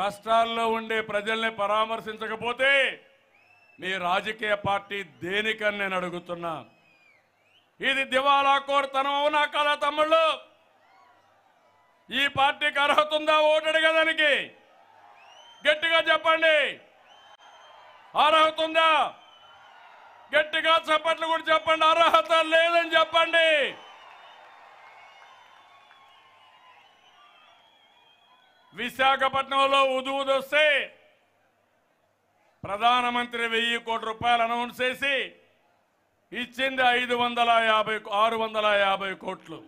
కష్టాల్లో ఉండే ప్రజల్ని పరామర్శించకపోతే మీ రాజకీయ పార్టీ దేనికని నేను అడుగుతున్నా? ఇది దివాలా కోరుతనం అవునా కదా తమ్ముళ్ళు? ఈ పార్టీకి అర్హత ఉందా ఓటడిగా దానికి గట్టిగా చెప్పండి. అర్హత ఉందా? గట్టిగా చప్పట్లు కూడా చెప్పండి. అర్హత లేదని చెప్పండి. విశాఖపట్నంలో ఉదువుదు వస్తే ప్రధానమంత్రి వెయ్యి కోట్ల రూపాయలు అనౌన్స్ చేసి ఇచ్చింది ఐదు వందల యాభై ఆరు వందల యాభై కోట్లు.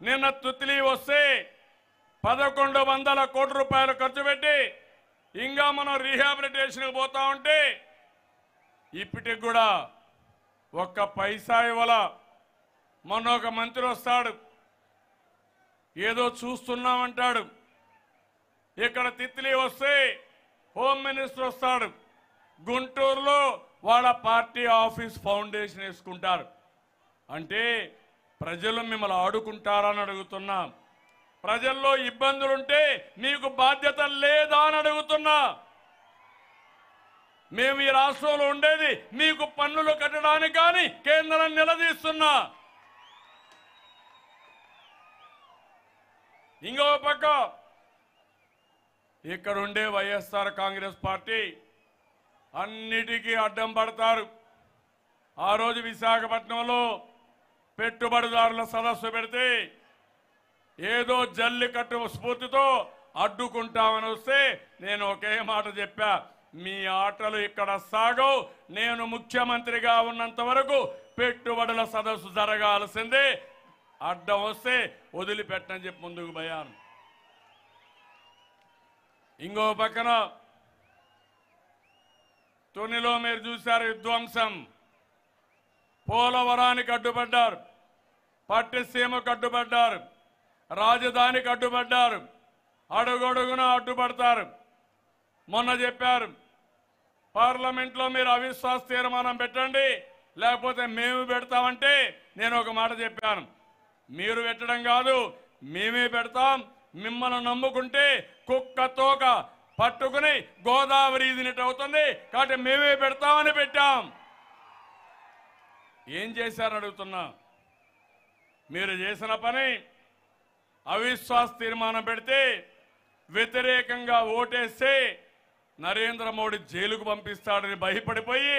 నిన్న తుత్లి వస్తే పదకొండు వందల కోట్ల రూపాయలు ఖర్చు పెట్టి ఇంకా మనం రీహాబిలిటేషన్కి పోతా ఉంటే ఇప్పటికి కూడా ఒక్క పైసా ఇవ్వాల. మొన్న ఒక మంత్రి వస్తాడు ఏదో చూస్తున్నామంటాడు. ఇక్కడ తిత్లీ వస్తే హోమ్ మినిస్టర్ వస్తాడు. గుంటూరులో వాళ్ళ పార్టీ ఆఫీస్ ఫౌండేషన్ వేసుకుంటారు. అంటే ప్రజలు మిమ్మల్ని ఆడుకుంటారని అడుగుతున్నా. ప్రజల్లో ఇబ్బందులుంటే మీకు బాధ్యత లేదా అని అడుగుతున్నా. మేము ఈ రాష్ట్రంలో ఉండేది మీకు పన్నులు కట్టడానికి కానీ కేంద్రం నిలదీస్తున్నా. ఇంకో పక్క ఇక్కడ ఉండే వైఎస్ఆర్ కాంగ్రెస్ పార్టీ అన్నిటికీ అడ్డం పడతారు. ఆ రోజు విశాఖపట్నంలో పెట్టుబడిదారుల సదస్సు పెడితే ఏదో జల్లికట్టు స్ఫూర్తితో అడ్డుకుంటామని వస్తే నేను ఒకే మాట చెప్పా మీ ఆటలు ఇక్కడ సాగవు. నేను ముఖ్యమంత్రిగా ఉన్నంత వరకు పెట్టుబడుల సదస్సు జరగాల్సిందే. అడ్డం వస్తే వదిలిపెట్టని చెప్పి ముందుకు భయాను ఇంకో పక్కన తునిలో మీరు చూశారు విధ్వంసం పోలవరానికి అడ్డుపడ్డారు పట్టిసీమకు అడ్డుపడ్డారు రాజధానికి అడ్డుపడ్డారు అడుగడుగున అడ్డుపడతారు. మొన్న చెప్పారు పార్లమెంట్లో మీరు అవిశ్వాస తీర్మానం పెట్టండి లేకపోతే మేము పెడతామంటే నేను ఒక మాట చెప్పాను. మీరు పెట్టడం కాదు మేమే పెడతాం మిమ్మల్ని నమ్ముకుంటే కుక్క తోక పట్టుకుని గోదావరి ఇదినట్టు అవుతుంది. కాబట్టి మేమే పెడతామని పెట్టాం. ఏం చేశారని అడుగుతున్నా? మీరు చేసిన పని అవిశ్వాస తీర్మానం పెడితే వ్యతిరేకంగా ఓటేస్తే నరేంద్ర మోడీ జైలుకు పంపిస్తాడని భయపడిపోయి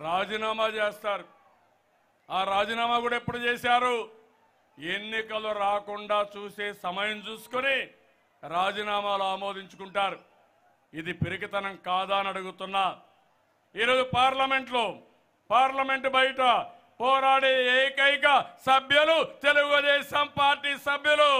రాజీనామా చేస్తారు. ఆ రాజీనామా కూడా ఎప్పుడు చేశారు? ఎన్నికలు రాకుండా చూసే సమయం చూసుకొని రాజీనామాలు ఆమోదించుకుంటారు. ఇది పెరిగితనం కాదా అని అడుగుతున్నా. ఈరోజు పార్లమెంట్లో పార్లమెంట్ బయట పోరాడే ఏకైక సభ్యులు తెలుగుదేశం పార్టీ సభ్యులు.